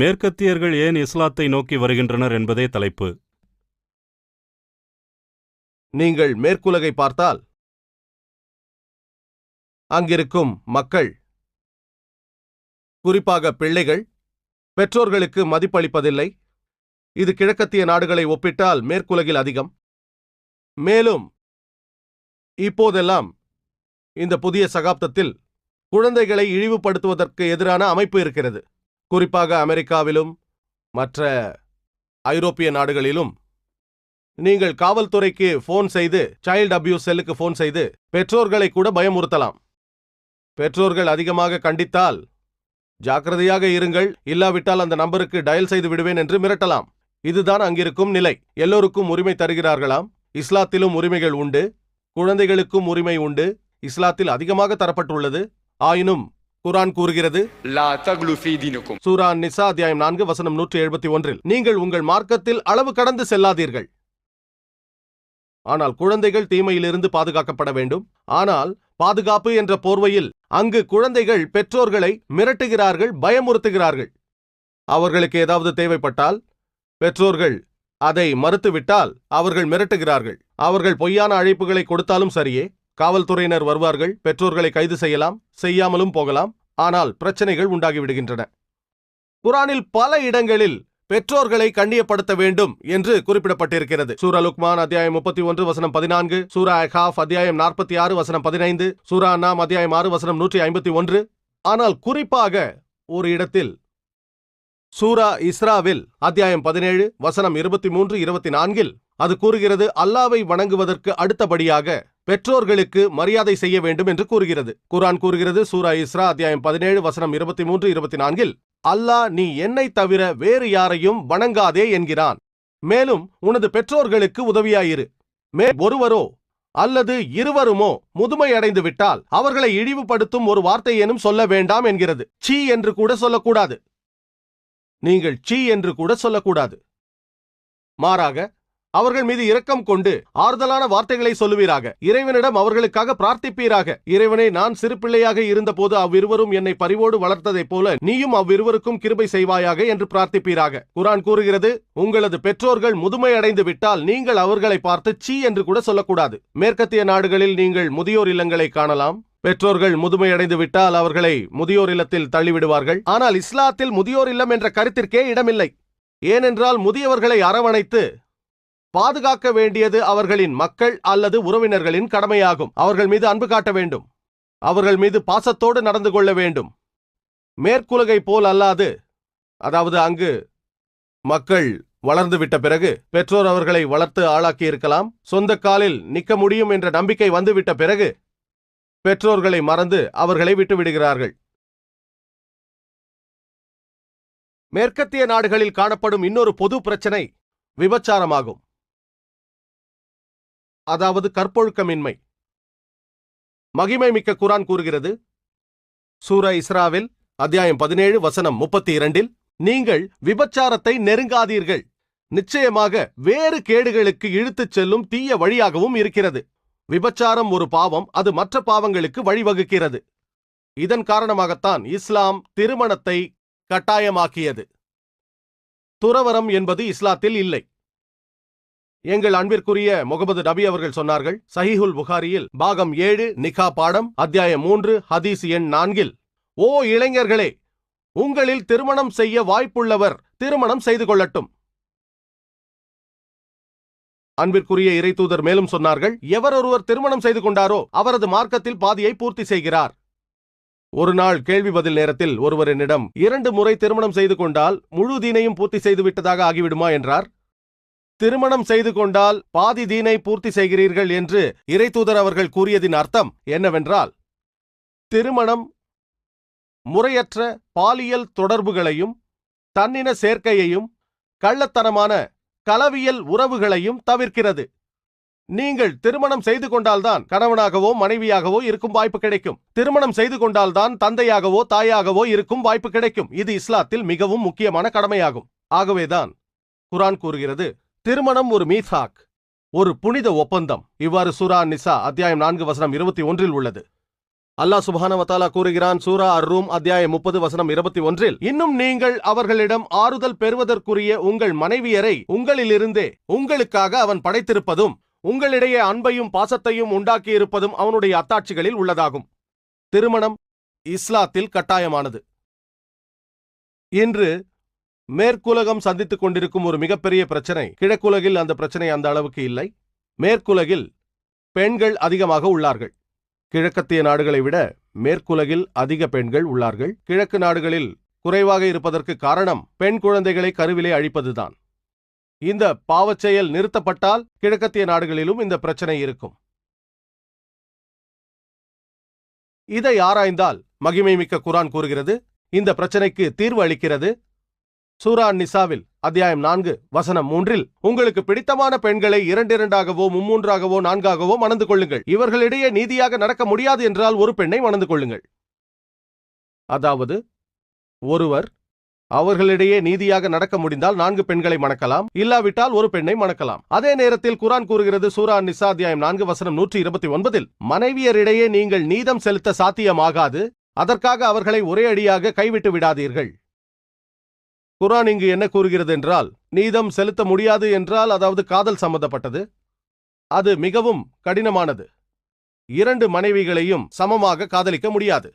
மேற்கத்தியர்கள் ஏன் இஸ்லாத்தை நோக்கி வருகின்றனர் என்பதே தலைப்பு. நீங்கள் மேற்குலகை பார்த்தால் அங்கிருக்கும் மக்கள் குறிப்பாக பிள்ளைகள் பெற்றோர்களுக்கு மதிப்பளிப்பதில்லை. இது கிழக்கத்திய நாடுகளை ஒப்பிட்டால் மேற்குலகில் அதிகம். மேலும் இப்போதெல்லாம் இந்த புதிய சகாப்தத்தில் குழந்தைகளை இழிவுபடுத்துவதற்கு எதிரான அமைப்பு இருக்கிறது. குறிப்பாக அமெரிக்காவிலும் மற்ற ஐரோப்பிய நாடுகளிலும் நீங்கள் காவல்துறைக்கு ஃபோன் செய்து சைல்டு அபியூஸ் செல்லுக்கு ஃபோன் செய்து பெற்றோர்களை கூட பயமுறுத்தலாம். பெற்றோர்கள் அதிகமாக கண்டித்தால் ஜாக்கிரதையாக இருங்கள் இல்லாவிட்டால் அந்த நம்பருக்கு டயல் செய்து விடுவேன் என்று மிரட்டலாம். இதுதான் அங்கிருக்கும் நிலை. எல்லோருக்கும் உரிமை தருகிறார்களாம்? இஸ்லாத்திலும் உரிமைகள் உண்டு. குழந்தைகளுக்கும் உரிமை உண்டு. இஸ்லாத்தில் அதிகமாக தரப்பட்டுள்ளது. ஆயினும் குரான் கூறுகிறது. சூரா நிசா அத்தியாயம் நான்கு வசனம் நூற்றி எழுபத்தி ஒன்றில் நீங்கள் உங்கள் மார்க்கத்தில் அளவு கடந்து செல்லாதீர்கள். ஆனால் குழந்தைகள் தீமையிலிருந்து பாதுகாக்கப்பட வேண்டும். ஆனால் பாதுகாப்பு என்ற போர்வையில் அங்கு குழந்தைகள் பெற்றோர்களை மிரட்டுகிறார்கள் பயமுறுத்துகிறார்கள். அவர்களுக்கு ஏதாவது தேவைப்பட்டால் பெற்றோர்கள் அதை மறுத்துவிட்டால் அவர்கள் மிரட்டுகிறார்கள். அவர்கள் பொய்யான அழைப்புகளை கொடுத்தாலும் சரியே. காவல்துறையினர் வருவார்கள் பெற்றோர்களை கைது செய்யலாம் செய்யாமலும் போகலாம் ஆனால் பிரச்சனைகள் உண்டாகிவிடுகின்றன. குரானில் பல இடங்களில் பெற்றோர்களை கண்ணியப்படுத்த வேண்டும் என்று குறிப்பிடப்பட்டிருக்கிறது. சூரா லுக்மான் அத்தியாயம் முப்பத்தி ஒன்று வசனம் பதினான்கு சூரா அகாஃப் அத்தியாயம் நாற்பத்தி ஆறு வசனம் பதினைந்து சூரா நாம் அத்தியாயம் ஆறு வசனம் நூற்றி ஐம்பத்தி ஒன்று. ஆனால் குறிப்பாக ஒரு இடத்தில் சூரா இஸ்ராவில் அத்தியாயம் பதினேழு வசனம் இருபத்தி மூன்று இருபத்தி நான்கில் அது கூறுகிறது அல்லாவை வணங்குவதற்கு அடுத்தபடியாக பெற்றோர்களுக்கு மரியாதை செய்ய வேண்டும் என்று கூறுகிறது. குரான் கூறுகிறது சூரா இஸ்ரா அத்தியாயம் பதினேழு வசனம் இருபத்தி மூன்று இருபத்தி நான்கில் அல்லாஹ் நீ என்னை தவிர வேறு யாரையும் வணங்காதே என்கிறான். மேலும் உனது பெற்றோர்களுக்கு உதவியாயிரு. மே ஒருவரோ அல்லது இருவருமோ முதுமையடைந்து விட்டால் அவர்களை இழிவுபடுத்தும் ஒரு வார்த்தையேனும் சொல்ல வேண்டாம் என்கிறது. சீ என்று கூட சொல்லக்கூடாது. நீங்கள் சீ என்று கூட சொல்லக்கூடாது. மாறாக அவர்கள் மீது இரக்கம் கொண்டு ஆறுதலான வார்த்தைகளை சொல்லுவீராக. இறைவனிடம் அவர்களுக்காக பிரார்த்திப்பீராக. இறைவனை நான் சிறு பிள்ளையாக இருந்தபோது அவ்விருவரும் என்னை பரிவோடு வளர்த்ததைப் போல நீயும் அவ்விருவருக்கும் கிருபை செய்வாயாக என்று பிரார்த்திப்பீராக. குரான் கூறுகிறது உங்களது பெற்றோர்கள் முதுமை அடைந்து விட்டால் நீங்கள் அவர்களை பார்த்து சீ என்று கூட சொல்லக்கூடாது. மேற்கத்திய நாடுகளில் நீங்கள் முதியோர் இல்லங்களை காணலாம். பெற்றோர்கள் முதுமையடைந்து விட்டால் அவர்களை முதியோர் இல்லத்தில் தள்ளிவிடுவார்கள். ஆனால் இஸ்லாத்தில் முதியோர் இல்லம் என்ற கருத்திற்கே இடமில்லை. ஏனென்றால் முதியவர்களை அரவணைத்து பாதுகாக்க வேண்டியது அவர்களின் மக்கள் அல்லது உறவினர்களின் கடமையாகும். அவர்கள் மீது அன்பு காட்ட வேண்டும். அவர்கள் மீது பாசத்தோடு நடந்து கொள்ள வேண்டும். மேற்குலகை போல் அல்லாது அதாவது அங்கு மக்கள் வளர்ந்து விட்ட பிறகு பெற்றோர் அவர்களை வளர்த்து ஆளாக்கி இருக்கலாம். சொந்த காலில் நிற்க முடியும் என்ற நம்பிக்கை வந்துவிட்ட பிறகு பெற்றோர்களை மறந்து அவர்களை விட்டு விடுகிறார்கள். மேற்கத்திய நாடுகளில் காணப்படும் இன்னொரு பொது பிரச்சனை விபச்சாரமாகும். அதாவது கற்பொழுக்கமின்மை. மகிமை மிக்க குரான் கூறுகிறது. சூர இஸ்ராவில் அத்தியாயம் பதினேழு வசனம் முப்பத்தி இரண்டில் நீங்கள் விபச்சாரத்தை நெருங்காதீர்கள். நிச்சயமாக வேறு கேடுகளுக்கு இழுத்துச் செல்லும் தீய வழியாகவும் இருக்கிறது. விபச்சாரம் ஒரு பாவம் அது மற்ற பாவங்களுக்கு வழிவகுக்கிறது. இதன் காரணமாகத்தான் இஸ்லாம் திருமணத்தை கட்டாயமாக்கியது. துறவரம் என்பது இஸ்லாத்தில் இல்லை. எங்கள் அன்பிற்குரிய முகமது நபி அவர்கள் சொன்னார்கள் சஹிஹுல் புகாரியில் பாகம் ஏழு நிகா பாடம் அத்தியாயம் மூன்று ஹதீஸ் எண் நான்கில் ஓ இளைஞர்களே உங்களில் திருமணம் செய்ய வாய்ப்புள்ளவர் திருமணம் செய்து கொள்ளட்டும். அன்பிற்குரிய இறைத்தூதர் மேலும் சொன்னார்கள் எவரொருவர் திருமணம் செய்து கொண்டாரோ அவரது மார்க்கத்தில் பாதியை பூர்த்தி செய்கிறார். ஒரு நாள் கேள்வி பதில் நேரத்தில் ஒருவர் என்னிடம் இரண்டு முறை திருமணம் செய்து கொண்டால் முழு தீனையும் பூர்த்தி செய்து விட்டதாக ஆகிவிடுமா? என்றார். திருமணம் செய்து கொண்டால் பாதி தீனை பூர்த்தி செய்கிறீர்கள் என்று இறைத்தூதர் அவர்கள் கூறியதின் அர்த்தம் என்னவென்றால் திருமணம் முறையற்ற பாலியல் தொடர்புகளையும் தன்னின சேர்க்கையையும் கள்ளத்தனமான கலவியல் உறவுகளையும் தவிர்க்கிறது. நீங்கள் திருமணம் செய்து கொண்டால்தான் கணவனாகவோ மனைவியாகவோ இருக்கும் வாய்ப்பு கிடைக்கும். திருமணம் செய்து கொண்டால்தான் தந்தையாகவோ தாயாகவோ இருக்கும் வாய்ப்பு கிடைக்கும். இது இஸ்லாத்தில் மிகவும் முக்கியமான கடமையாகும். ஆகவேதான் குரான் கூறுகிறது திருமணம் ஒரு மீசாக் ஒரு புனித ஒப்பந்தம். இவ்வாறு சூரா நிசா அத்தியாயம் நான்கு வசனம் இருபத்தி ஒன்றில் உள்ளது. அல்லாஹ் சுபானவத்தாலா கூறுகிறான் சூரா அர் ரூம் அத்தியாயம் முப்பது வசனம் இருபத்தி ஒன்றில் இன்னும் நீங்கள் அவர்களிடம் ஆறுதல் பெறுவதற்குரிய உங்கள் மனைவியரை உங்களிலிருந்தே உங்களுக்காக அவன் படைத்திருப்பதும் உங்களிடையே அன்பையும் பாசத்தையும் உண்டாக்கியிருப்பதும் அவனுடைய அத்தாட்சிகளில் உள்ளதாகும். திருமணம் இஸ்லாத்தில் கட்டாயமானது. இன்று மேற்குலகம் சந்தித்துக் கொண்டிருக்கும் ஒரு மிகப்பெரிய பிரச்சனை கிழக்குலகில் அந்த பிரச்சனை அந்த அளவுக்கு இல்லை. மேற்குலகில் பெண்கள் அதிகமாக உள்ளார்கள். கிழக்கத்திய நாடுகளை விட மேற்குலகில் அதிக பெண்கள் உள்ளார்கள். கிழக்கு நாடுகளில் குறைவாக இருப்பதற்கு காரணம் பெண் குழந்தைகளை கருவிலே அழிப்பதுதான். இந்த பாவச்செயல் நிறுத்தப்பட்டால் கிழக்கத்திய நாடுகளிலும் இந்த பிரச்சனை இருக்கும். இதை ஆராய்ந்தால் மகிமை மிக்க குரான் கூறுகிறது. இந்த பிரச்சனைக்கு தீர்வு அளிக்கிறது. சூரா நிசாவில் அத்தியாயம் நான்கு வசனம் மூன்றில் உங்களுக்கு பிடித்தமான பெண்களை இரண்டிரண்டாகவோ மும்மூன்றாகவோ நான்காகவோ மணந்து கொள்ளுங்கள். இவர்களிடையே நீதியாக நடக்க முடியாது என்றால் ஒரு பெண்ணை மணந்து கொள்ளுங்கள். அதாவது ஒருவர் அவர்களிடையே நீதியாக நடக்க முடிந்தால் நான்கு பெண்களை மணக்கலாம் இல்லாவிட்டால் ஒரு பெண்ணை மணக்கலாம். அதே நேரத்தில் குரான் கூறுகிறது சூரா நிசா அத்தியாயம் நான்கு வசனம் நூற்றி இருபத்தி ஒன்பதில் மனைவியரிடையே நீங்கள் நீதம் செலுத்த சாத்தியமாகாது. அதற்காக அவர்களை ஒரே அடியாக கைவிட்டு விடாதீர்கள். குரான் இங்கு என்ன கூறுகிறது என்றால் நீதம் செலுத்த முடியாது என்றால் அதாவது காதல் சம்பந்தப்பட்டது. அது மிகவும் கடினமானது. இரண்டு மனைவிகளையும் சமமாக காதலிக்க முடியாது.